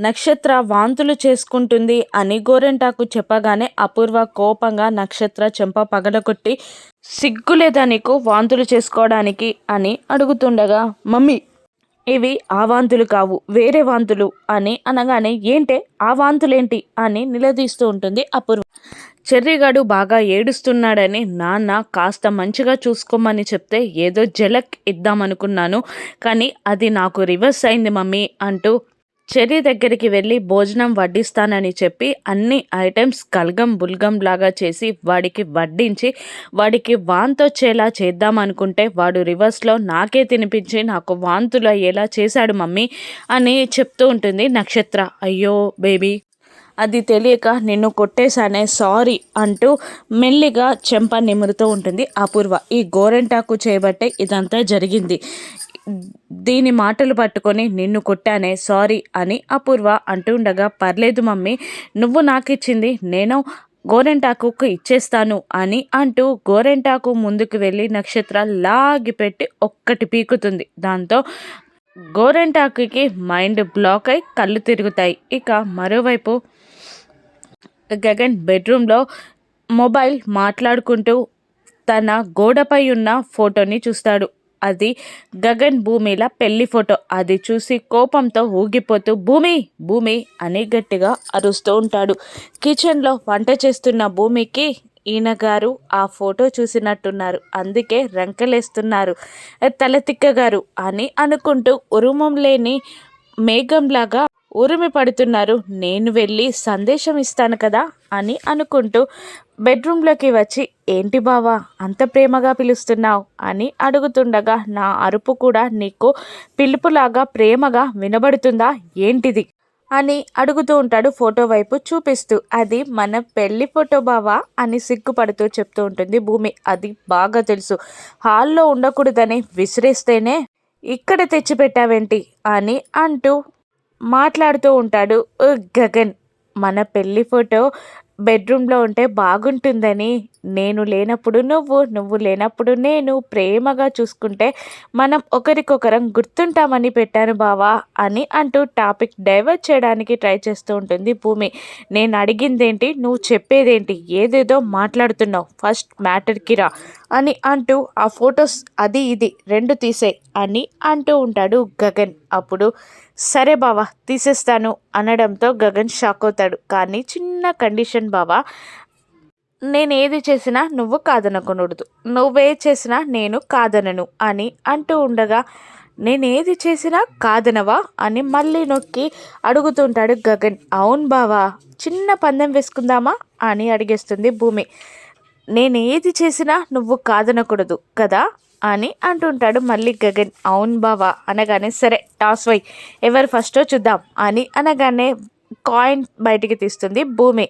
నక్షత్ర వాంతులు చేసుకుంటుంది అని గోరెంటాకు చెప్పగానే అపూర్వ కోపంగా నక్షత్ర చెంప పగలగొట్టి సిగ్గులేదా నీకు వాంతులు చేసుకోవడానికి? అని అడుగుతుండగా మమ్మీ ఇవి ఆ వాంతులు కావు వేరే వాంతులు అని అనగానే ఏంటే ఆ వాంతులేంటి? అని నిలదీస్తూ ఉంటుంది అపూర్వ. చెర్రిగాడు బాగా ఏడుస్తున్నాడని నాన్న కాస్త మంచిగా చూసుకోమని చెప్తే ఏదో జలక్ ఇద్దామనుకున్నాను కానీ అది నాకు రివర్స్ అయింది మమ్మీ అంటూ చెర్రి దగ్గరికి వెళ్ళి భోజనం వడ్డిస్తానని చెప్పి అన్ని ఐటమ్స్ కలగం బుల్గం లాగా చేసి వాడికి వడ్డించి వాడికి వాంతొచ్చేలా చేద్దామనుకుంటే వాడు రివర్స్లో నాకే తినిపించి నాకు వాంతులు అయ్యేలా చేశాడు మమ్మీ అని చెప్తూ ఉంటుంది నక్షత్ర. అయ్యో బేబీ అది తెలియక నిన్ను కొట్టేశానే సారీ అంటూ మెల్లిగా చెంప నిమురుతూ ఉంటుంది అపూర్వ. ఈ గోరెంటాకు చేయబట్టే ఇదంతా జరిగింది. దీని మాటలు పట్టుకొని నిన్ను కొట్టానే సారీ అని అపూర్వ అంటుండగా పర్లేదు మమ్మీ నువ్వు నాకు ఇచ్చింది నేను గోరెంటాకుకు ఇచ్చేస్తాను అని అంటూ గోరెంటాకు ముందుకు వెళ్ళి నక్షత్ర లాగిపెట్టి ఒక్కటి పీకుతుంది. దాంతో గోరెంటాకుకి మైండ్ బ్లాక్ అయి కళ్ళు తిరుగుతాయి. ఇక మరోవైపు గగన్ బెడ్రూమ్లో మొబైల్ మాట్లాడుకుంటూ తన గోడపై ఉన్న ఫోటోని చూస్తాడు. అది గగన్ భూమిల పెళ్ళి ఫోటో. అది చూసి కోపంతో ఊగిపోతూ భూమి భూమి అని గట్టిగా అరుస్తూ ఉంటాడు. కిచెన్లో వంట చేస్తున్న భూమికి ఈయన గారు ఆ ఫోటో చూసినట్టున్నారు. అందుకే రంకలేస్తున్నారు. తలతిక్క గారు అని అనుకుంటూ ఉరుమం లేని మేఘంలాగా ఊరిమి పడుతున్నారు నేను వెళ్ళి సందేశం ఇస్తాను కదా అని అనుకుంటూ బెడ్రూమ్లోకి వచ్చి ఏంటి బావా అంత ప్రేమగా పిలుస్తున్నావు? అని అడుగుతుండగా నా అరుపు కూడా నీకు పిలుపులాగా ప్రేమగా వినబడుతుందా? ఏంటిది? అని అడుగుతూ ఉంటాడు ఫోటో వైపు చూపిస్తూ. అది మన పెళ్ళి ఫోటో బావా? అని సిగ్గుపడుతూ చెప్తూ ఉంటుంది భూమి. అది బాగా తెలుసు. హాల్లో ఉండకూడదని విసిరేస్తేనే ఇక్కడ తెచ్చిపెట్టావేంటి? అని అంటూ మాట్లాడుతూ ఉంటాడు గగన్ మన పెళ్ళి ఫోటో బెడ్రూమ్లో ఉంటే బాగుంటుందని. నేను లేనప్పుడు నువ్వు నువ్వు లేనప్పుడు నేను ప్రేమగా చూసుకుంటే మనం ఒకరికొకరం గుర్తుంటామని పెట్టాను బావా అని అంటూ టాపిక్ డైవర్ట్ చేయడానికి ట్రై చేస్తూ ఉంటుంది భూమి. నేను అడిగిందేంటి? నువ్వు చెప్పేదేంటి? ఏదేదో మాట్లాడుతున్నావు. ఫస్ట్ మ్యాటర్కి రా అని అంటూ ఆ ఫొటోస్ అది ఇది రెండు తీసే అని అంటూ ఉంటాడు గగన్. అప్పుడు సరే బావా తీసేస్తాను అనడంతో గగన్ షాక్ అవుతాడు. కానీ చిన్న కండిషన్ బావా. నేను ఏది చేసినా నువ్వు కాదనకూడదు నువ్వే చేసినా నేను కాదనను అని అంటూ ఉండగా నేనేది చేసినా కాదనవా అని మళ్ళీ నొక్కి అడుగుతుంటాడు గగన్. అవును బావా చిన్న పందెం వేసుకుందామా అని అడిగేస్తుంది భూమి. నేను ఏది చేసినా నువ్వు కాదనకూడదు కదా అని అంటుంటాడు మళ్ళీ గగన్. అవును బావా అనగానే సరే టాస్ వై ఎవరు ఫస్టో చూద్దాం అని అనగానే కాయిన్ బయటికి తీస్తుంది భూమి.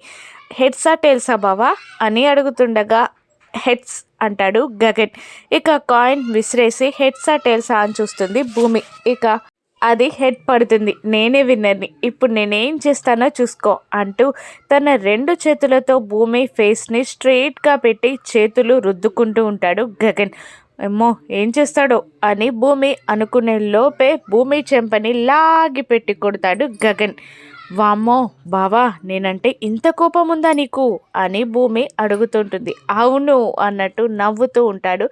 హెడ్సా టేల్సా బావా అని అడుగుతుండగా హెడ్స్ అంటాడు గగన్. ఇక కాయిన్ విసిరేసి హెడ్సా టేల్సా అని చూస్తుంది భూమి. ఇక అది హెడ్ పడుతుంది. నేనే విన్నర్ని. ఇప్పుడు నేనేం చేస్తానో చూసుకో అంటూ తన రెండు చేతులతో భూమి ఫేస్ని స్ట్రెయిట్గా పెట్టి చేతులు రుద్దుకుంటూ ఉంటాడు గగన్. ఏమో ఏం చేస్తాడో? అని భూమి అనుకునే లోపే భూమి చెంపని లాగి పెట్టి కొడతాడు గగన్. వామ్మో బావా నేనంటే ఇంత కోపం ఉందా నీకు? అని భూమి అడుగుతుంటుంది. అవును అన్నట్టు నవ్వుతూ ఉంటాడు.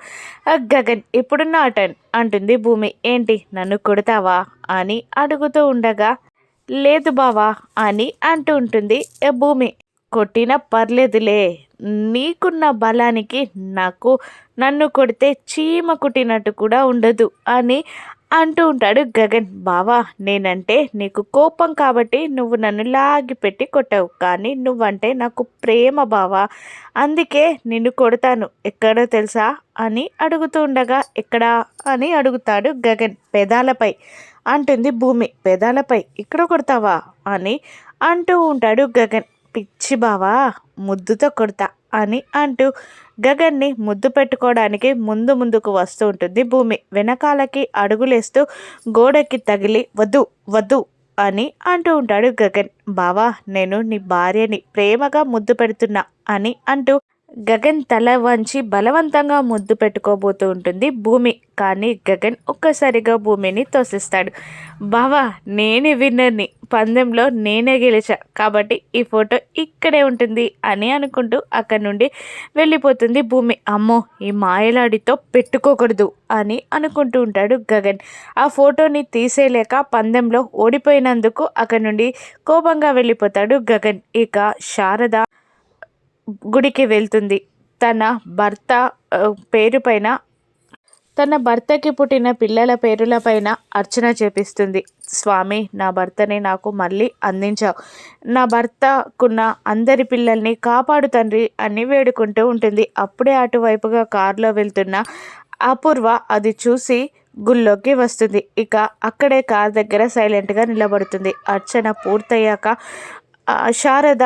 గగన్ ఇప్పుడు నా టర్న్ అంటుంది భూమి. ఏంటి నన్ను కొడతావా? అని అడుగుతూ ఉండగా లేదు బావా అని అంటూ ఉంటుంది భూమి. కొట్టినా పర్లేదులే. నీకున్న బలానికి నాకు నన్ను కొడితే చీమ కుట్టినట్టు కూడా ఉండదు అని అంటూ ఉంటాడు గగన్. బావా నేనంటే నీకు కోపం కాబట్టి నువ్వు నన్ను లాగి పెట్టి కొట్టావు. కానీ నువ్వంటే నాకు ప్రేమ బావా. అందుకే నిన్ను కొడతాను. ఎక్కడో తెలుసా? అని అడుగుతూ ఉండగా ఎక్కడా? అని అడుగుతాడు గగన్. పెదాలపై. అంటుంది భూమి. పెదాలపై. ఇక్కడ కొడతావా? అని అంటూ ఉంటాడు గగన్. పిచ్చి బావా ముద్దుతో కొడతా అని అంటూ గగన్ని ముద్దు పెట్టుకోవడానికి ముందు ముందుకు వస్తూ ఉంటుంది భూమి. వెనకాలకి అడుగులేస్తూ గోడకి తగిలి వద్దు వద్దు అని అంటూ ఉంటాడు గగన్. బావా నేను నీ భార్యని ప్రేమగా ముద్దు పెడుతున్నా అని అంటూ గగన్ తల వంచి బలవంతంగా ముద్దు పెట్టుకోబోతూ ఉంటుంది. భూమి కానీ గగన్ ఒక్కసారిగా భూమిని తోసిస్తాడు. బావా నేనే విన్నర్ని. పందెంలో నేనే గెలిచా. కాబట్టి ఈ ఫోటో ఇక్కడే ఉంటుంది అని అనుకుంటూ అక్కడి నుండి వెళ్ళిపోతుంది భూమి. అమ్మో ఈ మాయలాడితో పెట్టుకోకూడదు అని అనుకుంటూ ఉంటాడు గగన్. ఆ ఫోటోని తీసేయలేక పందెంలో ఓడిపోయినందుకు అక్కడి నుండి కోపంగా వెళ్ళిపోతాడు గగన్. ఇక శారద గుడికి వెళ్తుంది. తన భర్త పేరు పైన తన భర్తకి పుట్టిన పిల్లల పేరుల పైన అర్చన చేపిస్తుంది. స్వామి నా భర్తని నాకు మళ్ళీ అందించావు. నా భర్తకున్న అందరి పిల్లల్ని కాపాడు తండ్రి అని వేడుకుంటూ ఉంటుంది. అప్పుడే అటువైపుగా కారులో వెళ్తున్న అపూర్వ అది చూసి గుళ్ళోకి వస్తుంది. ఇక అక్కడే కార్ దగ్గర సైలెంట్గా నిలబడుతుంది. అర్చన పూర్తయ్యాక శారద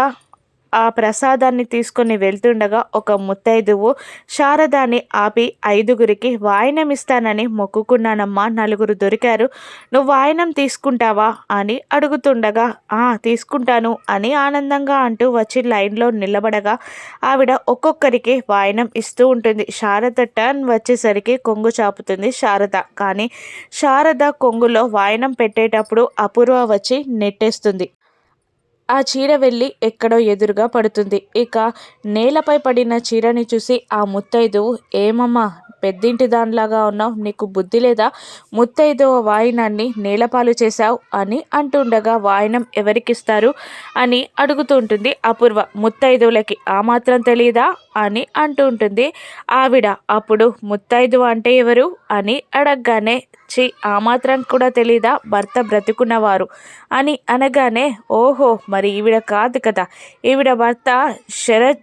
ఆ ప్రసాదాన్ని తీసుకొని వెళ్తుండగా ఒక ముత్తైదువు శారదాని ఆపి ఐదుగురికి వాయనం ఇస్తానని మొక్కుకున్నానమ్మా నలుగురు దొరికారు. నువ్వు వాయనం తీసుకుంటావా? అని అడుగుతుండగా ఆ తీసుకుంటాను అని ఆనందంగా అంటూ వచ్చి లైన్లో నిలబడగా ఆవిడ ఒక్కొక్కరికి వాయనం ఇస్తూ ఉంటుంది. శారద టర్న్ వచ్చేసరికి కొంగు చాపుతుంది శారద. కానీ శారద కొంగులో వాయనం పెట్టేటప్పుడు అపూర్వ వచ్చి నెట్టేస్తుంది. ఆ చీర వెళ్ళి ఎక్కడో ఎదురుగా పడుతుంది. ఇక నేలపై పడిన చీరని చూసి ఆ ముత్తైదు ఏమమ్మా పెద్దింటి దానిలాగా ఉన్నావు నీకు బుద్ధి లేదా? ముత్తైదో వాయినాన్ని నేలపాలు చేశావు అని అంటుండగా వాయినం ఎవరికిస్తారు? అని అడుగుతూ ఉంటుంది అపూర్వ. ముత్తైదువులకి ఆ మాత్రం తెలియదా అని అంటూ ఉంటుంది ఆవిడ. అప్పుడు ముత్తైదు అంటే ఎవరు? అని అడగగానే చి ఆ మాత్రం కూడా తెలీదా? భర్త బ్రతుకున్నవారు. అని అనగానే ఓహో మరి ఈవిడ కాదు కదా. ఈవిడ భర్త శరత్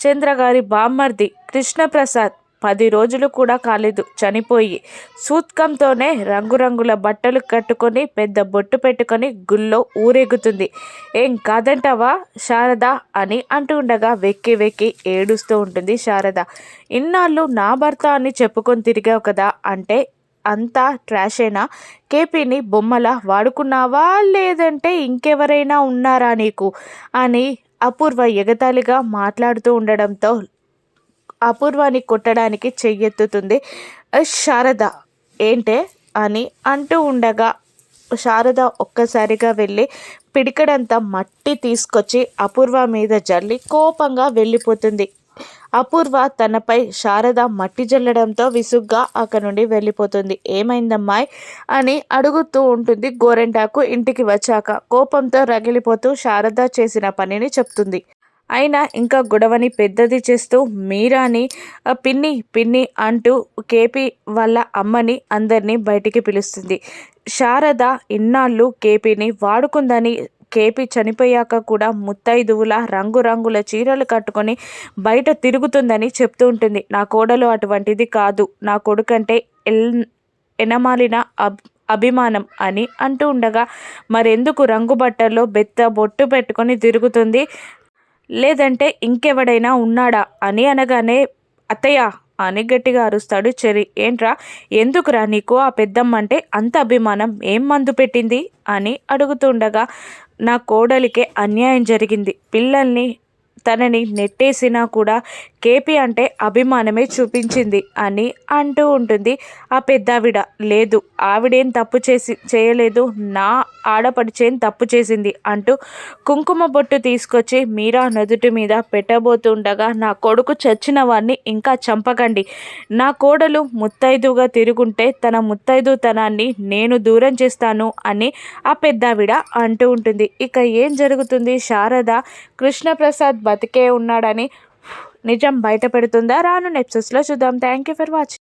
చంద్ర గారి బామ్మర్ది. కృష్ణప్రసాద్ పది రోజులు కూడా కాలేదు చనిపోయి. సూత్కంతోనే రంగురంగుల బట్టలు కట్టుకొని పెద్ద బొట్టు పెట్టుకొని గుళ్ళో ఊరేగుతుంది. ఏం కాదంటావా శారద? అని అంటూ ఉండగా వెక్కి వెక్కి ఏడుస్తూ ఉంటుంది శారద. ఇన్నాళ్ళు నా భర్త అని చెప్పుకొని తిరిగావు కదా అంటే అంతా ట్రాషేనా కేపీని బొమ్మల వాడుకున్నావా? లేదంటే ఇంకెవరైనా ఉన్నారా నీకు? అని అపూర్వ ఎగతాళిగా మాట్లాడుతూ ఉండడంతో అపూర్వాన్ని కొట్టడానికి చెయ్యెత్తుతుంది శారద ఏంటే? అని అంటూ ఉండగా శారద ఒక్కసారిగా వెళ్ళి పిడికడంతా మట్టి తీసుకొచ్చి అపూర్వ మీద జల్లి కోపంగా వెళ్ళిపోతుంది. అపూర్వ తనపై శారద మట్టి జల్లడంతో విసుగ్గా అక్కడి నుండి వెళ్ళిపోతుంది. ఏమైందమ్మాయి అని అడుగుతూ ఉంటుంది గోరెంటాకు ఇంటికి వచ్చాక. కోపంతో రగిలిపోతూ శారద చేసిన పనిని చెప్తుంది. అయినా ఇంకా గొడవని పెద్దది చేస్తూ మీరాని పిన్ని పిన్ని అంటూ కేపీ వాళ్ళ అమ్మని అందరినీ బయటికి పిలుస్తుంది. శారద ఇన్నాళ్ళు కేపీని వాడుకుందని కేపీ చనిపోయాక కూడా ముత్తైదువుల రంగురంగుల చీరలు కట్టుకొని బయట తిరుగుతుందని చెప్తూ ఉంటుంది. నా కోడలు అటువంటిది కాదు. నా కొడుకంటే ఎల్ ఎనమాలిన అబ్ అభిమానం అని అంటూ ఉండగా మరెందుకు రంగు బట్టల్లో బెత్త బొట్టు పెట్టుకొని తిరుగుతుంది? లేదంటే ఇంకెవడైనా ఉన్నాడా? అని అనగానే అత్తయ్య అని గట్టిగా అరుస్తాడు చెరి ఏంట్రా? ఎందుకురా నీకు ఆ పెద్దమ్మ అంటే అంత అభిమానం? ఏం మందు పెట్టింది? అని అడుగుతుండగా నా కోడలికే అన్యాయం జరిగింది. పిల్లల్ని తనని నెట్టేసినా కూడా కేపీ అంటే అభిమానమే చూపించింది అని అంటూ ఉంటుంది. ఆ పెద్దావిడ లేదు ఆవిడేం తప్పు చేసి చేయలేదు నా ఆడపడిచేం తప్పు చేసింది అంటూ కుంకుమ బొట్టు తీసుకొచ్చి మీరా నదుటి మీద పెట్టబోతుండగా నా కొడుకు చచ్చిన వారిని ఇంకా చంపకండి. నా కోడలు ముత్తైదుగా తిరుగుంటే తన ముత్తైదుతనాన్ని నేను దూరం చేస్తాను అని ఆ పెద్దావిడ అంటూ ఉంటుంది. ఇక ఏం జరుగుతుంది? శారద కృష్ణప్రసాద్ బతికే ఉన్నాడని నిజం బయట పెడుతుందా? రాను నెప్సెస్లో చూద్దాం. Thank you for watching